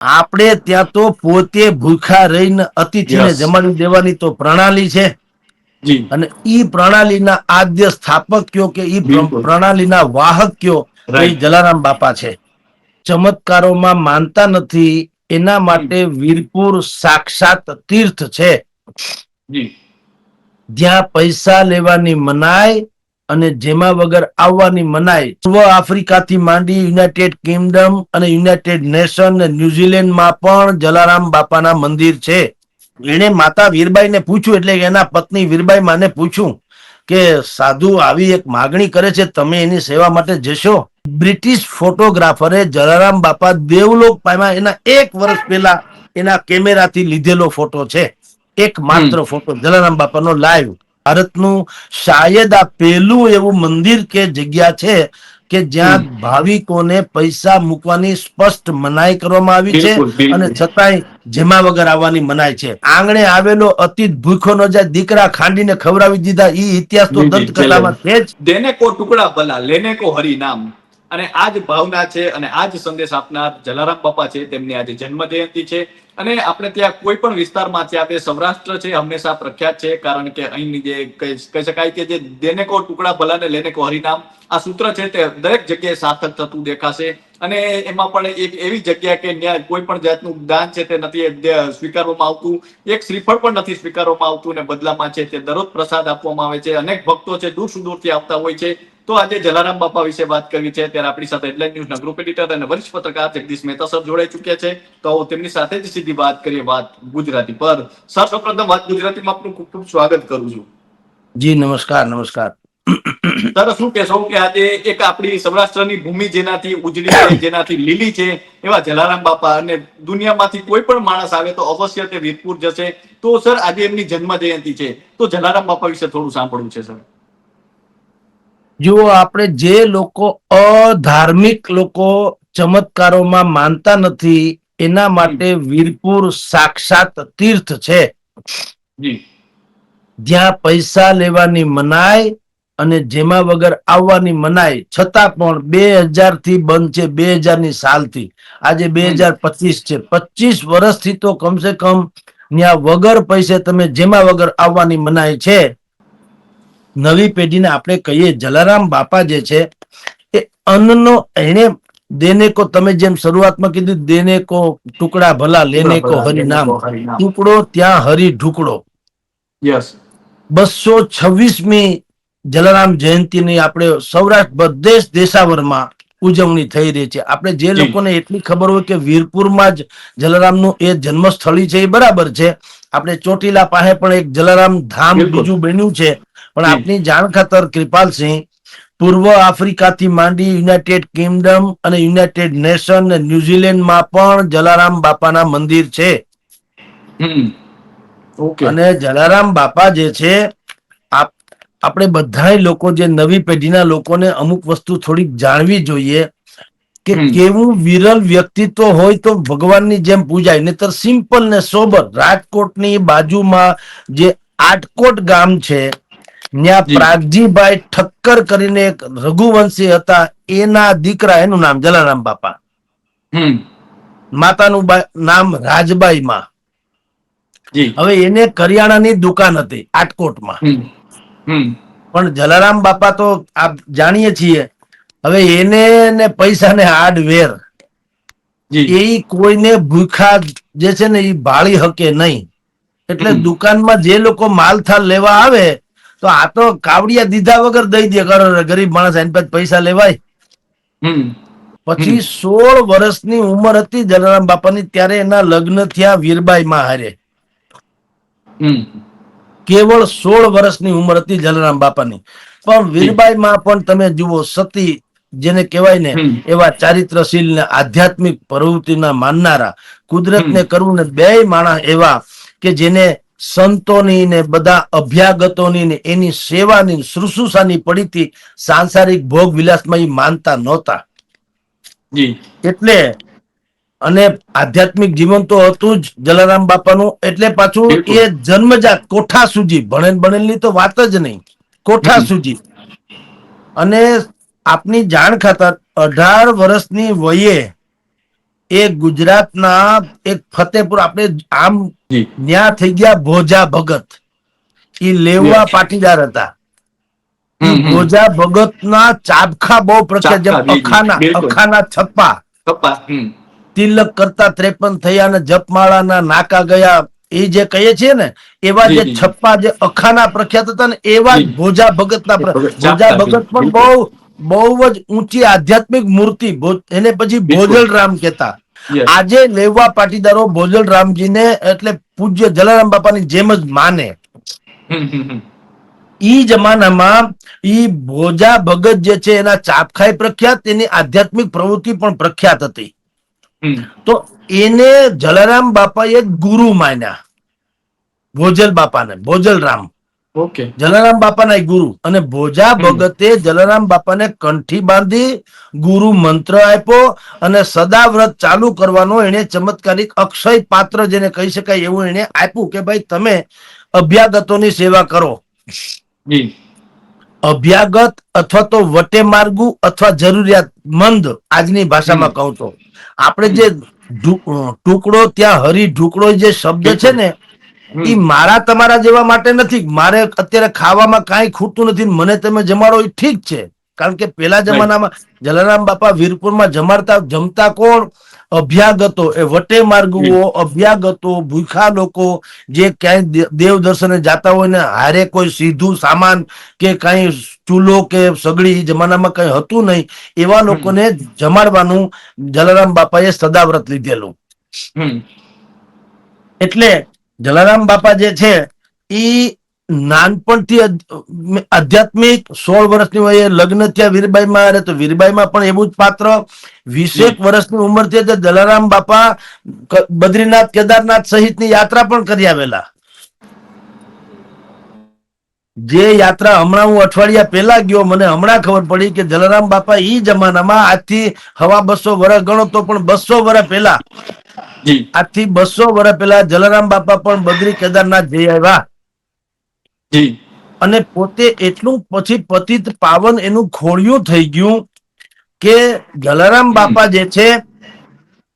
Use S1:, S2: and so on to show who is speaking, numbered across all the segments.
S1: આપણે ત્યાં તો પોતે ભૂખા રહીને અતિથિને જમાડી દેવાની તો પ્રણાલી છે. અને ઈ પ્રણાલીના આદ્ય સ્થાપક કયો કે ઈ પ્રણાલીના વાહક કયો જલારામ બાપા છે. ચમત્કારોમાં માનતા નથી એના માટે વીરપુર સાક્ષાત તીર્થ છે. જ્યાં પૈસા લેવાની મનાય અને જેમાં વગર આવવાની મનાઈ પૂર્વ આફ્રિકાથી માંડી યુનાઇટેડ કિંગડમ અને યુનાઇટેડ નેશન ન્યુઝીલેન્ડમાં પણ જલારામ બાપાના મંદિર છે. એણે માતા વીરબાઈને પૂછ્યું એટલે એના પત્ની વીરબાઈ માને પૂછ્યું કે સાધુ આવી એક માગણી કરે છે તમે એની સેવા માટે જશો? બ્રિટિશ ફોટોગ્રાફરે જલારામ બાપા દેવલોક પામ્યા. એના એક વર્ષ પહેલા એના કેમેરાથી લીધેલો ફોટો છે. એક માત્ર ફોટો જલારામ બાપાનો લાઈવ ભારતનું શાયદ આ પહેલું એવું મંદિર કે જગ્યા છે કે જ્યાં ભાવિકોને પૈસા મૂકવાની સ્પષ્ટ મનાઈ કરવામાં આવી છે. અને છતાંય જેમાં વગર આવવાની મનાય છે. આંગણે આવેલો અતિત ભૂખો નો જાય દીકરા ખાંડીને ખવડાવી દીધા ઈ ઇતિહાસ તો
S2: જી, જી,
S1: દંતકથામાં છે જ.
S2: દેને કો ટુકડા ભલા લેને કો હરિ નામ અને આ જ ભાવના છે અને આ જ સંદેશ આપનાર જલારામ બાપા છે, તેમની આજે જન્મ જયંતિ છે. અને આપણે ત્યાં કોઈ પણ વિસ્તારમાં છે, આપણે સૌરાષ્ટ્ર છે, હંમેશા પ્રખ્યાત છે, કારણ કે અહીંની જે કહી શકાય કે જે દેને કો ટુકડા ભલાને લેને કો હરિનામ, આ સૂત્ર છે તે દરેક જગ્યાએ સાર્થક થતું દેખાશે. અને એમાં પણ એક એવી જગ્યા કે ત્યાં કોઈ પણ જાતનું દાન છે તે નથી સ્વીકારવામાં આવતું, એક શ્રીફળ પણ નથી સ્વીકારવામાં આવતું અને બદલામાં છે તે દરરોજ પ્રસાદ આપવામાં આવે છે. અનેક ભક્તો છે, દૂર સુદૂરથી આવતા હોય છે. તો આજે જલારામ બાપા વિશે વાત કરવી છે. ત્યારે આપણી સાથે હેડલાઇન ન્યૂઝના ગ્રુપ એડિટર અને વરિષ્ઠ પત્રકાર જગદીશ મહેતા સર જોડાઈ ચુક્યા છે. તો તેમની સાથે જ સીધી વાત કરીએ વાત ગુજરાતી પર. સર સૌપ્રથમ વાત ગુજરાતીમાં આપનું ખૂબ ખૂબ સ્વાગત કરું છું.
S1: જી નમસ્કાર નમસ્કાર.
S2: સર શું કહેશો કે આજે એક આપણી સૌરાષ્ટ્રની ભૂમિ જેનાથી ઉજળી છે જેનાથી લીલી છે એવા જલારામ બાપા અને દુનિયામાંથી કોઈ પણ માણસ આવે તો અવશ્ય તે વીરપુર જશે. તો સર આજે એમની જન્મ જયંતિ છે. તો જલારામ બાપા વિશે થોડું સાંભળવું છે સર
S1: જુઓ આપણે જે લોકો અધાર્મિક લોકો ચમત્કારોમાં માનતા નથી એના માટે વીરપુર સાક્ષાત તીર્થ છે. જ્યાં પૈસા લેવાની મનાય અને જેમાં વગર આવવાની મનાય છતાં પણ બે હજારથી બંધ છે બે હજારની સાલથી આજે બે હજાર પચીસ છે. પચીસ વર્ષથી તો કમસે કમ ત્યાં વગર પૈસે તમે જેમાં વગર આવવાની મનાય છે નવી પેઢીને આપણે કહીએ જલારામ બાપા જે છે એ અન્નનો એને દેને કો તમે જેમ શરૂઆતમાં કીધું દેને કો ટુકડા ભલા લેને કો હરિનામ. ટુકડો ત્યાં હરી ઢુકડો.
S2: યસ.
S1: બસો છવ્વીસમી જલારામ જયંતિની આપણે સૌરાષ્ટ્ર દેશ દેશાવરમાં ઉજવણી થઈ રહી છે. આપણે જે
S2: જી.
S1: લોકોને એટલી ખબર હોય કે વીરપુરમાં જ જલારામનું એ જન્મસ્થળી છે એ બરાબર છે. આપણે ચોટીલા પાસે પણ એક જલારામ ધામ બીજું બન્યું છે. પણ. આપની જાણ ખાતર કૃપાલસિંહ પૂર્વ આફ્રિકાથી માંડી યુનાઇટેડ કિંગડમ અને યુનાઇટેડ નેશન ન્યુઝીલેન્ડમાં પણ જલારામ બાપાના મંદિર છે. અને જલારામ બાપા જે છે આપણે બધાય લોકો જે નવી પેઢીના લોકોને અમુક વસ્તુ થોડીક જાણવી જોઈએ કે કેવું વિરલ વ્યક્તિત્વ હોય તો ભગવાનની જેમ પૂજાય. નહીતર સિમ્પલ ને સોબર રાજકોટની બાજુમાં જે આટકોટ ગામ છે ત્યાં. પ્રાગજીભાઈ ઠક્કર કરીને એક રઘુવંશી હતા એના દીકરા એનું નામ જલારામ બાપા. માતાનું નામ રાજબાઈ માં હવે એને કરિયાણાની દુકાન હતી આટકોટમાં. પણ જલારામ બાપા તો આપ જાણીએ છીએ હવે એને ને પૈસા ને આડ વેર એ કોઈને ભૂખા જે છે ને એ ભાળી હકે નહીં. એટલે. દુકાનમાં જે લોકો માલથાલ લેવા આવે તો આ તો કાવડિયા દીધા વગર દઈ દે કરો ગરીબ માણસ એની પાસે પૈસા લેવાય. પછી સોળ વર્ષની ઉંમર હતી જલારામ બાપાની ત્યારે એના લગ્ન થયા વીરબાઈ માં હારે કેવળ સોળ વર્ષની ઉંમર હતી જલારામ બાપાની. પણ વીરબાઈ માં પણ તમે જુઓ સતી જેને કહેવાય ને એવા ચારિત્રશીલ ને આધ્યાત્મિક પ્રવૃત્તિના માનનારા કુદરતને. કરવું ને બે માણસ એવા કે જેને સંતોની ને બધા અભ્યાગતોની ને એની સેવાની શુશ્રુષાની પડીથી સાંસારિક ભોગ વિલાસમાં એ માનતા નહોતા. એટલે અને આધ્યાત્મિક જીવન તો હતું જ જલારામ બાપાનું એટલે પાછું એ જન્મજાત કોઠા સુધી ભણેલ ભણેલની તો વાત જ નહીં. કોઠા સુજી અને આપની જાણ ખાતર અઢાર વર્ષની વયે એ ગુજરાતના એક ફતેપુર આપણે આમ ન્યા થઈ ગયા ભોજા ભગત. એ લેવા પાટીદાર હતા. ભોજા ભગત ના ચાબખા બહુ પ્રખ્યાત જેમ અખાના અખાના છપ્પા. તિલક કરતા ત્રેપન થયા ને જપમાળાના નાકા ગયા. એ જે કહીએ છીએ ને એવા
S2: જે
S1: છપ્પા જે અખાના પ્રખ્યાત હતા ને એવા જ ભોજા ભગતના
S2: ના
S1: ભોજા ભગત પણ બહુ બહુ જ ઊંચી આધ્યાત્મિક મૂર્તિ એને પછી ભોજલ રામ કહેતા. આજે લેવા પાટીદારો ભોજલ રામજીને એટલે પૂજ્ય જલારામ બાપાની જેમ જ માને. ઈ જમાનામાં ઈ ભોજા ભગત જે છે એના ચાપખાઈ પ્રખ્યાત એની આધ્યાત્મિક પ્રવૃત્તિ પણ પ્રખ્યાત હતી. તો એને જલારામ બાપાએ ગુરુ માન્યા. ભોજલ બાપાને ભોજલ રામ
S2: ઓકે.
S1: જલારામ બાપાના ગુરુ. અને ભોજા. ભગતે જલારામ બાપાને કંઠી બાંધી ગુરુ મંત્ર આપ્યો અને સદાવ્રત ચાલુ કરવાનો એને ચમત્કારિક અક્ષય પાત્ર જેને કહી શકાય એવું એને આપ્યું કે ભાઈ તમે અભ્યાગતોની સેવા કરો. અભ્યાગત અથવા તો વટે માર્ગુ અથવા જરૂરિયાતમંદ આજની ભાષામાં કહું તો આપણે જે ટુકડો ત્યાં હરી ઢુકડો જે શબ્દ છે ને. એ મારા તમારા જેવા માટે નથી. મારે અત્યારે ખાવામાં કાંઈ ખૂટતું નથી મને તમે જમાડો એ ઠીક છે. કારણ કે પેલા જમાનામાં જલારામ બાપા વીરપુરમાં જમાડતા જમતા કોણ? અભ્યાગતો એ વટે માર્ગુઓ અભ્યાગતો ભૂખા લોકો જે ક્યાંય દેવ દર્શને જાતા હોય ને હારે કોઈ સીધું સામાન કે કઈ ચૂલો કે સગડી જમાનામાં કઈ હતું નહીં. એવા લોકોને જમાડવાનું જલારામ બાપાએ સદાવ્રત લીધેલું. એટલે જલારામ બાપા જે છે એ નાનપણથી આધ્યાત્મિક સોળ વર્ષની વયે લગ્ન થયા વીરબાઈમાં અરે તો વીરબાઈમાં પણ એવું જ પાત્ર. વીસેક વર્ષની ઉંમરથી તો જલારામ બાપા બદ્રીનાથ કેદારનાથ સહિતની યાત્રા પણ કરી આવેલા. જે યાત્રા હમણાં હું અઠવાડિયા પહેલા ગયો મને હમણાં ખબર પડી કે જલારામ બાપા ઈ જમાનામાં આજથી હવા બસો વર્ષ ગણો તો પણ બસો વર્ષ પહેલા. આજથી બસો વર્ષ પહેલા જલારામ બાપા પણ બદ્રી કેદારનાથ જઈ આવ્યા. અને પોતે એટલું પછી પતિત પાવન એનું ખોળિયું થઈ ગયું કે જલારામ બાપા જે છે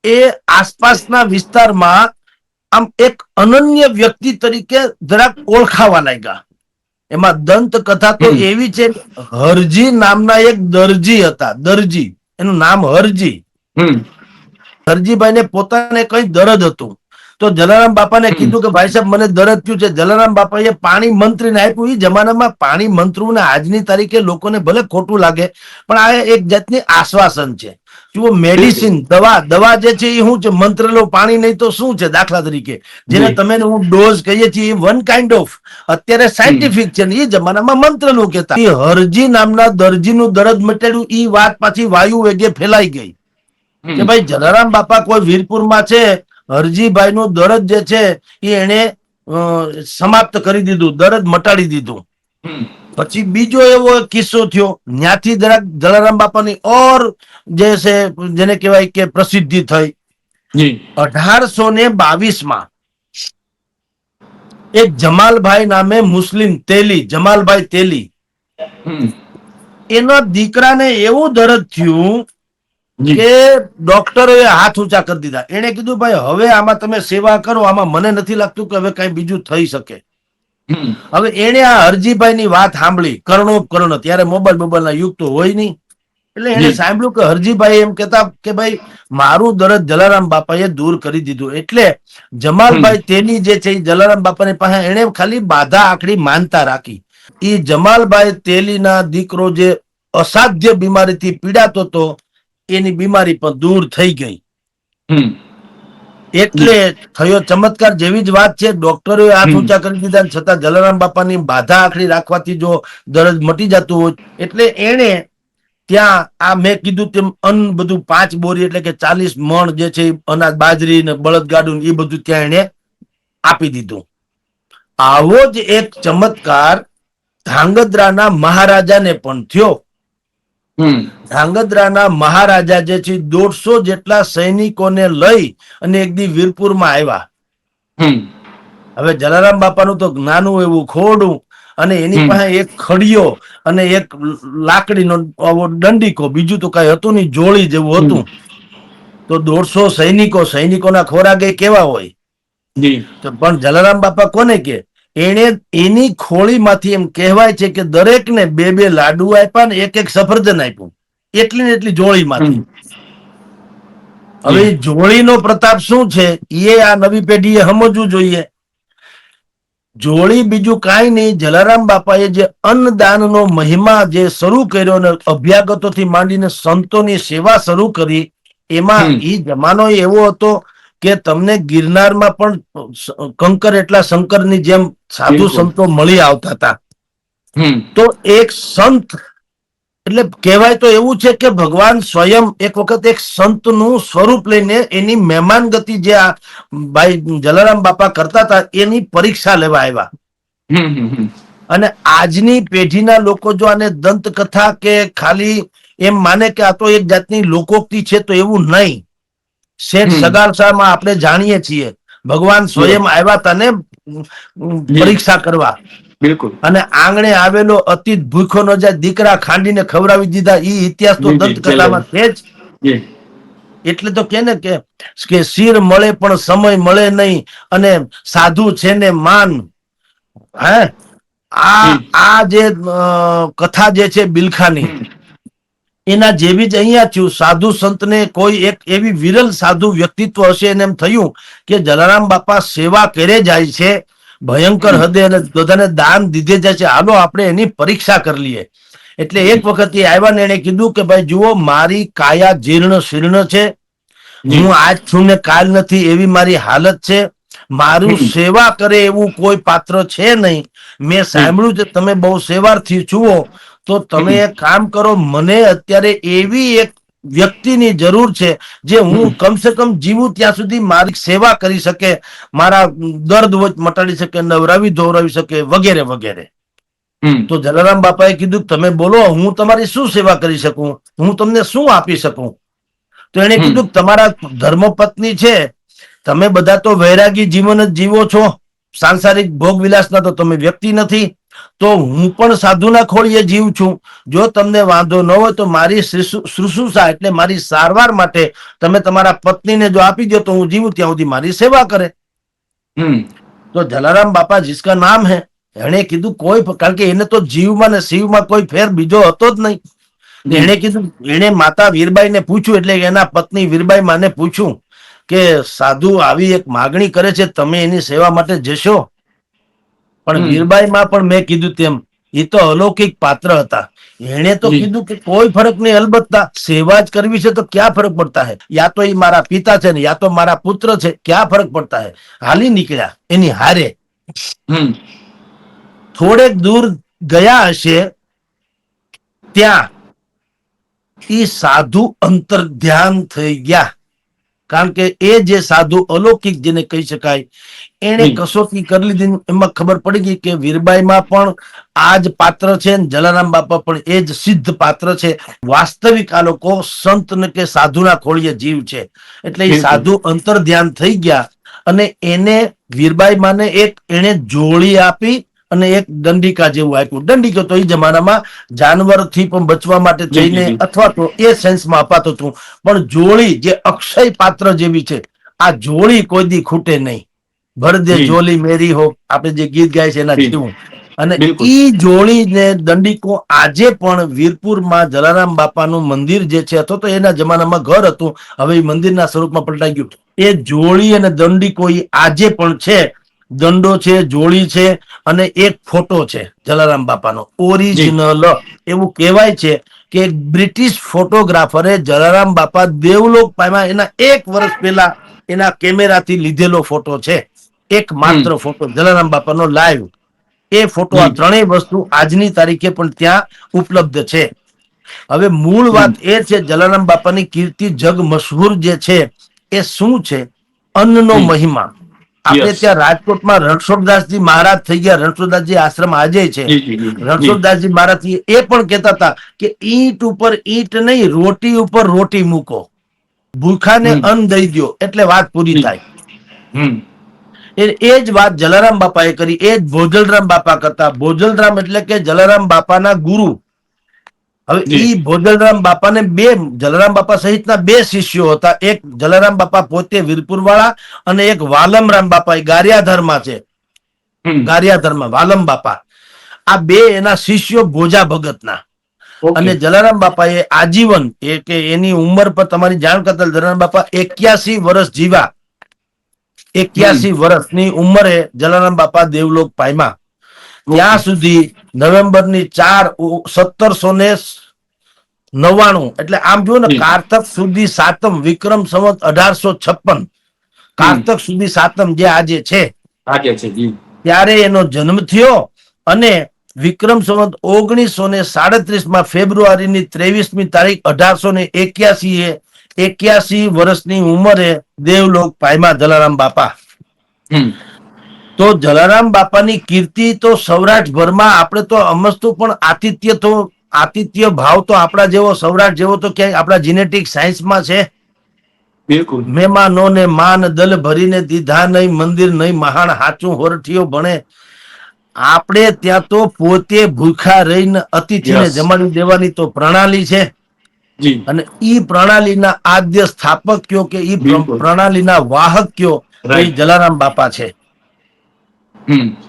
S1: એ આસપાસના વિસ્તારમાં આમ એક અનન્ય વ્યક્તિ તરીકે જરાક ઓળખાવા લાગ્યા. એમાં દંત કથા તો એવી છે હરજી નામના એક દરજી હતા દરજી. એનું નામ હરજી.
S2: હરજીભાઈ
S1: ને પોતાને કઈ દરદ હતું. તો જલારામ બાપાને
S2: ને
S1: કીધું કે ભાઈ સાહેબ મને દરદ થયું છે. જલારામ બાપાએ પાણી મંત્રીને આપ્યું. એ જમાનામાં પાણી મંત્રુને આજની તારીખે લોકોને ભલે ખોટું લાગે પણ આ એક જાતની આશ્વાસન છે. જુઓ મેડિસિન દવા દવા જે છે એ શું છે મંત્રેલો પાણી નહીં તો શું છે દાખલા તરીકે? જેને તમે હું ડોઝ કહીએ છીએ વન કાઇન્ડ ઓફ અત્યારે સાયન્ટિફિક છે ને એ જમાનામાં મંત્રલું કહેતા. એ હરજી નામના દરજીનું દર્દ મટાડ્યું એ વાત પાછી વાયુ વેગે ફેલાઈ ગઈ. કે ભાઈ જલારામ બાપા કોઈ વીરપુરમાં છે હરજીભાઈ નું દરદ જે છે એ એને સમાપ્ત કરી દીધું દરદ મટાડી દીધું. પછી બીજો એવો કિસ્સો થયો. ત્યાંથી જરાક જલારામ બાપાની ઓર જે છે જેને કહેવાય કે પ્રસિદ્ધિ થઈ. અઢારસો ને બાવીસમાં એક જમાલભાઈ નામે મુસ્લિમ તેલી જમાલભાઈ તેલી. એના દીકરાને એવું દરદ થયું કે ડોક્ટરોએ હાથ ઊંચા કરી દીધા. એને કીધું ભાઈ હવે આમાં તમે સેવા કરો આમાં મને નથી લાગતું કે હવે કઈ બીજું થઈ શકે. હવે એને આ હરજીભાઈ ની વાત સાંભળી કર્ણો કર્ણ ત્યારે મોબાઈલ મોબાઈલ ના યુગ તો હોય નહીં. એટલે એને સાંભળ્યું કે હરજીભાઈ એમ કેતા કે ભાઈ મારું દરદ જલારામ બાપાએ દૂર કરી દીધું. એટલે જમાલભાઈ તેની જે છે જલારામ બાપાની પાસે એને ખાલી બાધા આખડી માનતા રાખી. એ જમાલભાઈ તેલીના દીકરો જે અસાધ્ય બીમારીથી પીડાતો હતો એની બીમારી પણ દૂર થઈ ગઈ. એટલે થયો ચમત્કાર જેવી જ વાત છે. ડોક્ટરોએ હાથ ઊંચા કરી દીધા છતાં જલારામ બાપાની બાધા આખરી રાખવાથી જો દરજ મટી જતું હોય એટલે એણે ત્યાં આ મેં કીધું તેમ અન્ન બધું પાંચ બોરી એટલે કે ચાલીસ મણ જે છે અનાજ બાજરી ને બળદગાડું ને એ બધું ત્યાં એને આપી દીધું. આવો જ એક ચમત્કાર ધાંગધ્રાના મહારાજાને પણ થયો. ધ્રાંગધ્રાના મહારાજા જે છે દોઢસો જેટલા સૈનિકોને લઈ અને એક દી વીરપુરમાં આવ્યા. હવે જલારામ બાપાનું તો નાનું એવું ખોડું અને એની પાસે એક ખડીયો અને એક લાકડીનો દંડીકો બીજું તો કઈ હતું નહીં જોળી જેવું હતું. તો દોઢસો સૈનિકો સૈનિકોના ખોરાક એ કેવા હોય? પણ જલારામ બાપા કોને કે? એને એની ખોળીમાંથી એમ કહેવાય છે કે દરેકને બે બે લાડુ આપ્યા ને એક એક સફરજન આપ્યું. એટલી ને એટલી
S2: જોળીમાંથી.
S1: હવે એ પ્રતાપ શું છે? એ આ નવી પેઢીએ સમજવું જોઈએ. જોડી બીજું કાંઈ નહીં. જલારામ બાપાએ જે અન્નદાનનો મહિમા જે શરૂ કર્યો ને અભ્યાગતોથી માંડીને સંતોની સેવા શરૂ કરી એમાં એ જમાનો એવો હતો કે તમને ગિરનારમાં પણ કંકર એટલા શંકરની જેમ સાધુ સંતો મળી આવતા હતા. તો એક સંત એટલે કહેવાય તો એવું છે કે ભગવાન સ્વયં એક વખત એક સંતનું સ્વરૂપ લઈને એની મહેમાન ગતિ જે આ ભાઈ જલારામ બાપા કરતા હતા એની પરીક્ષા લેવા આવ્યા. અને આજની પેઢીના લોકો જો આને દંતકથા કે ખાલી એમ માને કે આ તો એક જાતની લોકોક્તિ છે તો એવું નહીં. શેઠ. સગારસામાં આપણે જાણીએ છીએ. ભગવાન સ્વયં આવ્યા તને પરીક્ષા કરવા.
S2: બિલકુલ.
S1: અને આંગણે આવેલો અતિ ભૂખો નો જાય દીકરા ખાંડીને ખવડાવી દીધા ઈ ઇતિહાસ તો
S2: જી, જી,
S1: દંતકથામાં છે જ. એટલે તો કે ને કે કે શિર મળે પણ સમય મળે નહીં અને સાધુ છે ને માન. હે? આ આ જે કથા જે છે બિલખાની એના જેવી જ અહીંયા થયું. સાધુ સંતને કોઈ એક એવી વિરલ સાધુ વ્યક્તિત્વ હશે એને એમ થયું કે જલારામ બાપા સેવા કરે જાય છે ભયંકર હદે અને બધાને દાન દીધે જાય છે. હાલો આપણે એની પરીક્ષા કરી લઈએ. એટલે એક વખત એ આવ્યા ને એને કીધું કે ભાઈ જુઓ મારી કાયા જીર્ણ શીર્ણ છે. હું આજ છું ને કાલ નથી એવી મારી હાલત છે. મારું સેવા કરે એવું કોઈ પાત્ર છે નહીં. મેં સાંભળ્યું છે તમે બહુ સેવાર્થી છુઓ તો તમે એક કામ કરો મને અત્યારે એવી એક વ્યક્તિની જરૂર છે જે હું. કમસે કમ જીવું ત્યાં સુધી મારી સેવા કરી શકે મારા દર્દ વચ મટાડી શકે નવરાવી ધોરાવી શકે વગેરે વગેરે. તો જલારામ બાપાએ કીધું તમે બોલો હું તમારી શું સેવા કરી શકું? હું તમને શું આપી શકું? તો એને કીધું કે તમારા ધર્મપત્ની છે તમે બધા તો વૈરાગી જીવન જ જીવો છો. સાંસારિક ભોગ ભોગવિલાસના તો તમે વ્યક્તિ નથી તો હું પણ સાધુના ખોળીએ જીવ છું. જો તમને વાંધો ન હોય તો મારી શુશ્રુષા એટલે મારી સારવાર માટે તમે તમારા પત્નીને જો આપી દો તો હું જીવું ત્યાં સુધી મારી સેવા કરે. તો જલારામ બાપા જિસકા નામ હે. એણે કીધું કોઈ કારણ કે એને તો જીવમાં ને શિવમાં કોઈ ફેર બીજો હતો જ નહીં. એણે કીધું એને માતા વીરબાઈને પૂછ્યું એટલે એના પત્ની વીરબાઈ માને પૂછ્યું કે સાધુ આવી એક માગણી કરે છે તમે એની સેવા માટે જશો? પણ
S2: હમ.
S1: પણ મેં કીધું તેમ એ તો અલૌકિક પાત્ર હતા. એણે તો કીધું કે કોઈ ફરક નહીં અલબત્તા સેવા જ કરવી છે તો ક્યાં ફરક પડતા હે? યા તો એ મારા પિતા છે ને યા તો મારા પુત્ર છે ક્યાં ફરક પડતા હે? હાલી નીકળ્યા એની હારે. થોડેક દૂર ગયા હશે ત્યાં એ સાધુ અંતર ધ્યાન થઈ ગયા. કારણ કે એ જે સાધુ અલૌકિક જેને કહી શકાય એને કસોટી કરી લીધી. એમાં ખબર પડી ગઈ કે વીરબાઈમાં પણ આ જ પાત્ર છે ને જલારામ બાપા પણ એ જ સિદ્ધ પાત્ર છે. વાસ્તવિક આ લોકો સંત ને કે સાધુના ખોળીએ જીવ છે. એટલે એ સાધુ અંતર ધ્યાન થઈ ગયા અને એને વીરબાઈ માને એક એને જોડી આપી અને એક દંડિકા જેવું આપ્યું. દંડિકો તો એ જમાનામાં જાનવરથી પણ બચવા માટે જઈને અથવા તો એ સેન્સમાં અપાતો હતું. પણ જોડી જે અક્ષય પાત્ર જેવી છે આ જોળી કોઈ દી ખૂટે નહીં.
S2: ભરદે
S1: જોલી મેરી હો. આપણે જે ગીત ગાય છે એના. જેવું. અને
S2: એ
S1: ઈ જોડીને દંડિકો આજે પણ વીરપુરમાં જલારામ બાપાનું મંદિર જે છે અથવા તો એના જમાનામાં ઘર હતું હવે મંદિરના સ્વરૂપમાં પલટાઈ ગયું. એ જોડી અને દંડિકો એ આજે પણ છે. દંડો છે જોડી છે અને એક ફોટો છે જલારામ બાપાનો. ઓરિજિનલ એવું કહેવાય છે કે બ્રિટિશ ફોટોગ્રાફરે જલારામ બાપા દેવલોક પામ્યા. એના એક વર્ષ પહેલા એના કેમેરાથી લીધેલો ફોટો છે. એક માત્ર ફોટો જલારામ બાપાનો લાઈવ. એ ફોટો આ ત્રણેય વસ્તુ આજની તારીખે પણ ત્યાં ઉપલબ્ધ છે. હવે મૂળ વાત એ છે જલારામ બાપાની કીર્તિ જગ મશહૂર જે છે એ શું છે? અન્નનો
S2: હમ.
S1: મહિમા. આપણે ત્યાં રાજકોટમાં રણછોડદાસજી મહારાજ થઈ ગયા. રણછોડદાસજી આશ્રમ આજે છે. રણછોડદાસજી મહારાજ એ પણ કહેતા હતા કે ઈંટ ઉપર ઈંટ નહીં રોટી ઉપર રોટી મૂકો. ભૂખાને. અન્ન દઈ દ્યો એટલે વાત પૂરી થાય. એ એ જ વાત જલારામ બાપાએ કરી. એ જ ભોજલરામ બાપા કરતા. ભોજલરામ એટલે કે જલારામ બાપાના ગુરુ. હવે એ ભોજનરામ બાપાને બે જલારામ બાપા સહિતના બે શિષ્યો હતા. એક જલારામ બાપા પોતે વીરપુર વાળા અને એક વાલમરામ બાપા એ ગારિયાધરમાં છે. ગારિયાધરમાં વાલમ બાપા. આ બે એના શિષ્યો ભોજા ભગતના. અને જલારામ બાપા એ આજીવન એ કે એની ઉંમર પર તમારી જાણ કરતા જલારામ બાપા એક્યાસી વર્ષ જીવા એક્યાસી વર્ષની ઉંમરે જલારામ બાપા દેવલોક પામ્યા ત્યાં સુધી નવેમ્બરની ચાર સત્તરસો ને નવ્વાણું એટલે આમ જુઓ ને કારતક સુધી સાતમ વિક્રમ સંવત અઢારસો છપ્પન. કારતક સુધી સાતમ જે આજે છે
S2: જી.
S1: ત્યારે એનો જન્મ થયો અને વિક્રમ સંવત ઓગણીસો ને સાડત્રીસમાં ફેબ્રુઆરીની ત્રેવીસમી તારીખ અઢારસો ને એક્યાસી એ એક્યાસી વર્ષની ઉંમરે દેવલોક પાયમા જલારામ બાપા. તો જલારામ બાપાની કીર્તિ તો સૌરાષ્ટ્રભરમાં આપણે તો અમસ્તુ પણ આતિથ્ય તો આતિથ્ય ભાવ તો આપણા જેવો સૌરાષ્ટ્ર જેવો તો ક્યાંય આપણા જીનેટિક સાયન્સમાં છે.
S2: બિલકુલ.
S1: મહેમાનોને માન દલ ભરીને દીધા નહીં મંદિર નહીં મહાન હાચું હોરઠીઓ ભણે. આપણે ત્યાં તો પોતે ભૂખા રહીને અતિથિને જમાડી દેવાની તો પ્રણાલી છે. અને ઈ પ્રણાલીના આદ્ય સ્થાપક કયો કે ઈ પ્રણાલીના વાહક કયો? જલારામ બાપા છે.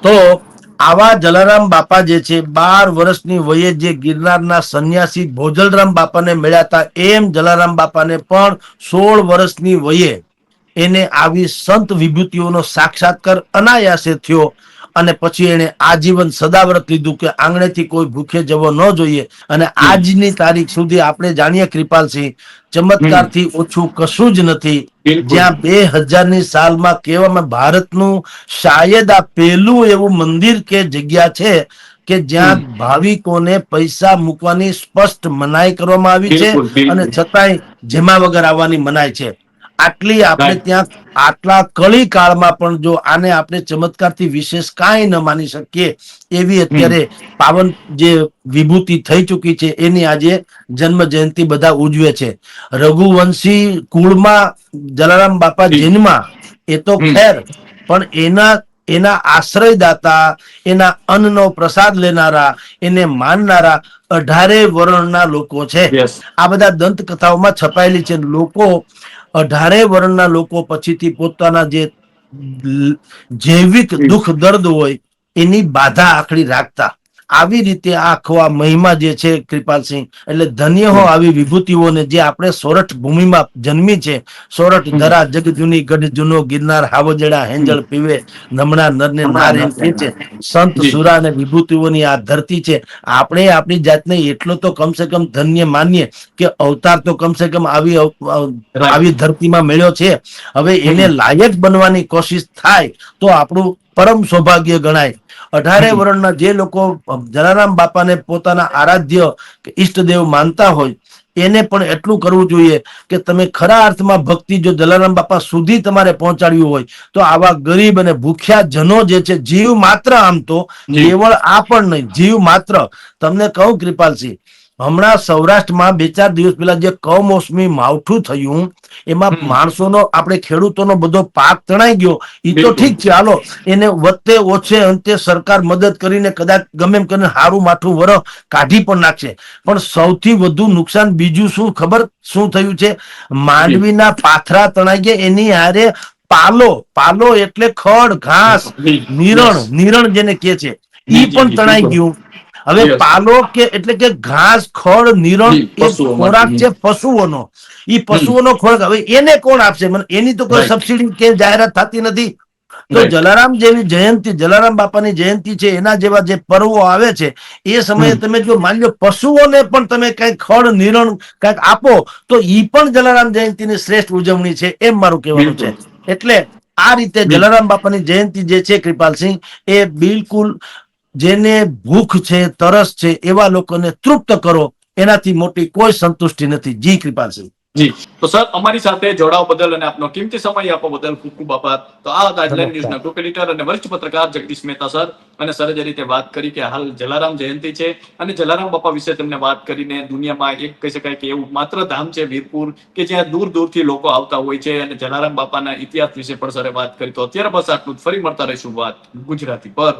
S1: તો આવા જલારામ બાપા જે છે, બાર વર્ષની વયે જે ગિરનારના સંન્યાસી ભોજલરામ બાપાને મળ્યા હતા, એમ જલારામ બાપાને પણ સોળ વર્ષની વયે એને આવી સંત વિભૂતિઓનો સાક્ષાત્કાર અનાયાસે થયો. અને પછી એને આજીવન સદાવ્રત લીધું કે આંગણેથી કોઈ ભૂખે જવો ન જોઈએ અને આજની તારીખ સુધી આપણે જાણીએ કૃપાલસિંહ ચમત્કારથી ઓછું કશું જ નથી. જ્યાં બે હજારની સાલમાં કેવામાં ભારતનું શાયદ આ પહેલું એવું મંદિર કે જગ્યા છે કે જ્યાં ભાવિકોને પૈસા મૂકવાની સ્પષ્ટ મનાઈ કરવામાં આવી છે. અને છતાંય જેમા વગર આવવાની મનાઈ છે આટલી આપણે ત્યાં આટલા કળી કાળમાં પણ જો આને આપણે ચમત્કારથી વિશેષ કાંઈ ન માની શકીએ એવી અત્યારે પાવન જે વિભૂતિ થઈ ચૂકી છે એની આજે જન્મ જયંતિ બધા ઉજવે છે. રઘુવંશી કુળમાં જલારામ બાપા. જન્મા એ તો ખેર પણ એના એના આશ્રયદાતા એના અન્નનો પ્રસાદ લેનારા એને માનનારા અઢારે વર્ણના લોકો છે. આ બધા દંત કથાઓમાં છપાયેલી છે. લોકો અઢારે વર્ણના લોકો પછીથી પોતાના જે જૈવિક દુઃખ દર્દ હોય એની બાધા આખડી રાખતા. આવી રીતે આખવા આખો આ મહિમા જે છે કૃપાલસિંહ એટલે ધન્ય હો આવી વિભૂતિઓને જે આપણે સોરઠ ભૂમિમાં જન્મી છે. સોરઠ. ધરા જગ જૂની ગઢ જૂનો ગિરનાર હાવજડા હેંજળ પીવે નમણા નરને નાર એમ છે. સંત સુરા અને વિભૂતિઓની આ ધરતી છે. આપણે આપણી જાતને એટલો તો કમસે કમ ધન્ય માનીએ કે અવતાર તો કમસે કમ આવી. આવી ધરતીમાં મળ્યો છે. હવે એને લાયક બનવાની કોશિશ થાય તો આપણું પરમ સૌભાગ્ય ગણાય. અઢારે વર્ણના જે લોકો જલારામ બાપાને પોતાના આરાધ્ય કે ઈષ્ટદેવ માનતા હોય એને પણ એટલું કરવું જોઈએ કે તમે ખરા અર્થમાં ભક્તિ જો જલારામ બાપા સુધી તમારે પહોંચાડ્યું હોય તો આવા ગરીબ અને ભૂખ્યા જનો જે છે જીવ માત્ર આમ તો. કેવળ આ પણ નહીં જીવ માત્ર. તમને કહું કૃપાલસિંહ હમણાં સૌરાષ્ટ્રમાં બે ચાર દિવસ પહેલા જે કમોસમી માવઠું થયું એમાં માણસોનો આપણે ખેડૂતોનો બધો પાક તણાઈ ગયો. એ તો ઠીક છે હાલો. એને વધતે ઓછે અંતે સરકાર મદદ કરીને કદાચ ગમે એમ કરીને હારું માઠું વર કાઢી પણ નાખશે. પણ સૌથી વધુ નુકસાન બીજું શું? ખબર? શું થયું છે? માંડવીના પાથરા તણાઈ ગયા. એની હારે પાલો. પાલો એટલે ખડ ઘાસ. નિરણ. નિરણ જેને કે છે.
S2: એ
S1: ઈ પણ તણાઈ ગયું. હવે પાલો કે એટલે કે ઘાસ ખડ નિરણ એ ખોરાક છે પશુઓનો. એ પશુઓનો ખોરાક. હવે એને કોણ આપશે? મને એની તો કોઈ સબસિડી કે જાહેરાત થતી નથી. તો જલારામ જેવી જયંતિ જલારામ બાપાની જયંતિ છે એના જેવા જે પર્વો આવે છે એ સમયે તમે જો માની લો પશુઓને પણ તમે કઈ ખડ નિરણ કંઈક આપો તો ઈ પણ જલારામ જયંતિની શ્રેષ્ઠ ઉજવણી છે એમ મારું કહેવાનું છે. એટલે આ રીતે. જલારામ બાપાની જયંતિ જે છે કૃપાલસિંહ એ બિલકુલ જેને ભૂખ છે તરસ છે એવા લોકોને તૃપ્ત કરો એનાથી મોટી કોઈ સંતુષ્ટિ નથી. જી કૃપાલસિંહ.
S2: જી. તો સર અમારી સાથે જોડાવા બદલ અને આપનો કિંમતી સમય આપવા બદલ ખૂબ ખૂબ આભાર. તો આ હતા હેડલાઇન ન્યૂઝના ગ્રુપ એડિટર અને વરિષ્ઠ પત્રકાર જગદીશ મહેતા સર અને સરે જે રીતે વાત કરી કે હાલ જલારામ જયંતિ છે અને જલારામ બાપા વિશે તેમને વાત કરીને દુનિયામાં એક કહી શકાય કે એવું માત્ર ધામ છે વીરપુર કે જ્યાં દૂર દૂરથી લોકો આવતા હોય છે અને જલારામ બાપાના ઇતિહાસ વિશે પણ સરે વાત કરી. તો અત્યારે બસ આટલું ફરી મળતા રહીશું વાત ગુજરાતી પર.